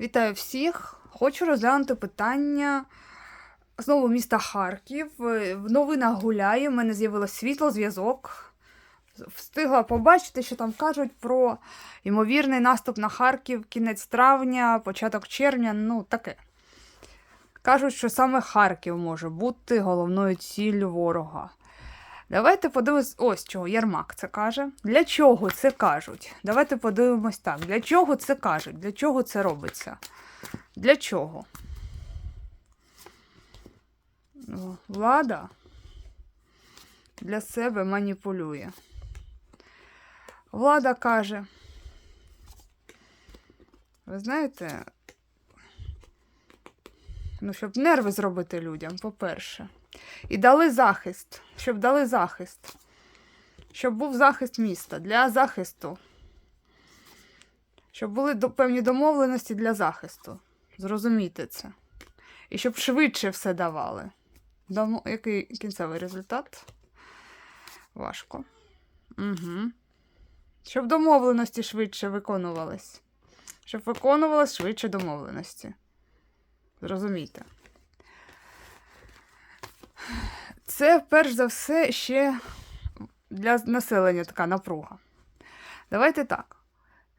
Вітаю всіх! Хочу розглянути питання знову міста Харків. В новинах гуляє, в мене з'явилось світло, зв'язок. Встигла побачити, що там кажуть про ймовірний наступ на Харків, кінець травня, початок червня, ну таке. Кажуть, що саме Харків може бути головною ціллю ворога. Давайте подивимось, ось чого Ярмак це каже. Для чого це кажуть? Давайте подивимось так. Для чого це кажуть? Для чого це робиться? Для чого? Ну, Влада для себе маніпулює. Влада каже. Ви знаєте, ну, щоб нерви зробити людям, по-перше. І дали захист, щоб дали захист. Щоб був захист міста для захисту. Щоб були певні домовленості для захисту. Зрозумійте це. І щоб швидше все давали. Домо... Який кінцевий результат? Важко. Угу. Щоб домовленості швидше виконувались. Щоб виконувались швидше домовленості. Зрозумійте. Це перш за все ще для населення така напруга. Давайте так.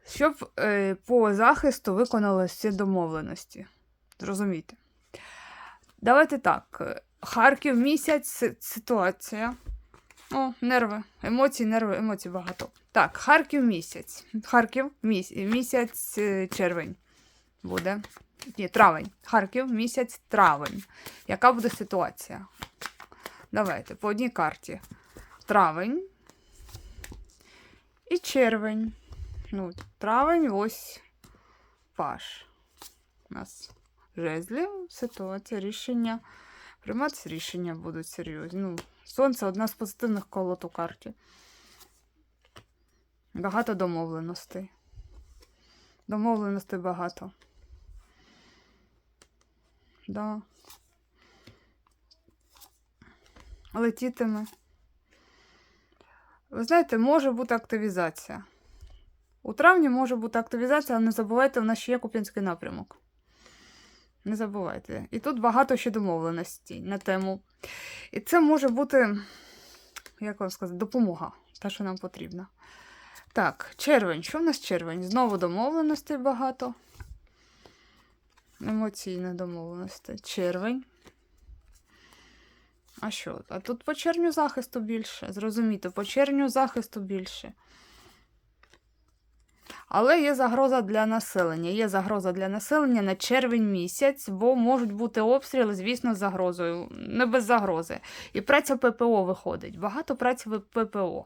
Щоб е, по захисту виконалися всі домовленості. Зрозумійте. Давайте так. Харків місяць ситуація. О, нерви, емоції, нерви, емоцій багато. Так, Харків місяць. Харків міс... місяць е, червень буде. Ні, травень. Харків місяць травень. Яка буде ситуація? Давайте по одній карті. Травень і червень. Ну, травень, ось паш. У нас жезлів, ситуація, рішення. Прийматися рішення будуть серйозні. Ну, сонце одна з позитивних колод у карті. Багато домовленостей. Домовленостей багато. Да. Летітиме. Ви знаєте, може бути активізація. У травні може бути активізація, але не забувайте, в нас ще є Куп'янський напрямок. Не забувайте. І тут багато ще домовленостей на тему. І це може бути, як вам сказати, допомога, та, що нам потрібна. Так, червень. Що в нас червень? Знову домовленостей багато. Емоційних домовленостей. Червень. А що? А тут по червню захисту більше. Зрозуміти, по червню захисту більше. Але є загроза для населення. Є загроза для населення на червень місяць, бо можуть бути обстріли, звісно, з загрозою. Не без загрози. І праця ППО виходить. Багато праці ППО.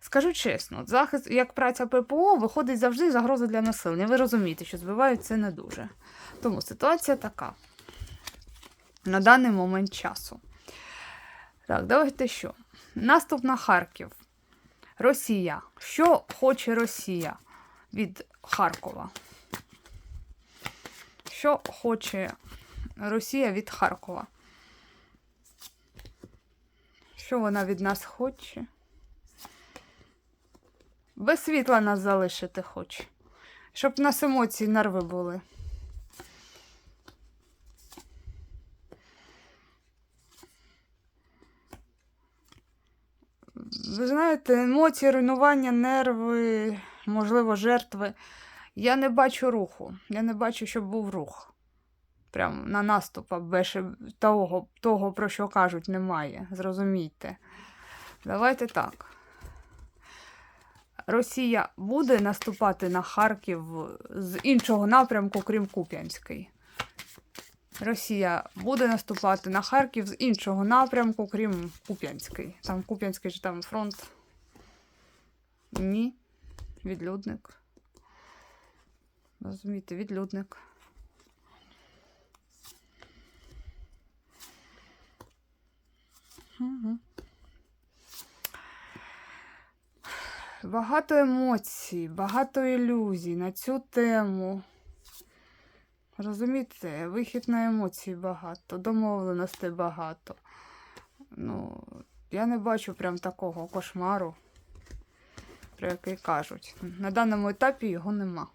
Скажу чесно, захист, як праця ППО, виходить завжди загроза для населення. Ви розумієте, що збивають це не дуже. Тому ситуація така. На даний момент часу. Так, давайте що? Наступ на Харків. Росія. Що хоче Росія від Харкова? Що хоче Росія від Харкова? Що вона від нас хоче? Без світла нас залишити хоче. Щоб нас емоції, нерви були. Ви знаєте, емоції, руйнування, нерви, можливо, жертви. Я не бачу руху. Я не бачу, щоб був рух. Прям на наступ, а більше того, того, про що кажуть, немає. Зрозумійте. Давайте так. Росія буде наступати на Харків з іншого напрямку, крім Куп'янський. Росія буде наступати на Харків з іншого напрямку, крім Куп'янський. Там Куп'янський ж там фронт. Ні. Відлюдник. Розумієте, відлюдник. Угу. Багато емоцій, багато ілюзій на цю тему. Розумієте, вихід на емоції багато, домовленостей багато. Ну, я не бачу прям такого кошмару, про який кажуть. На даному етапі його нема.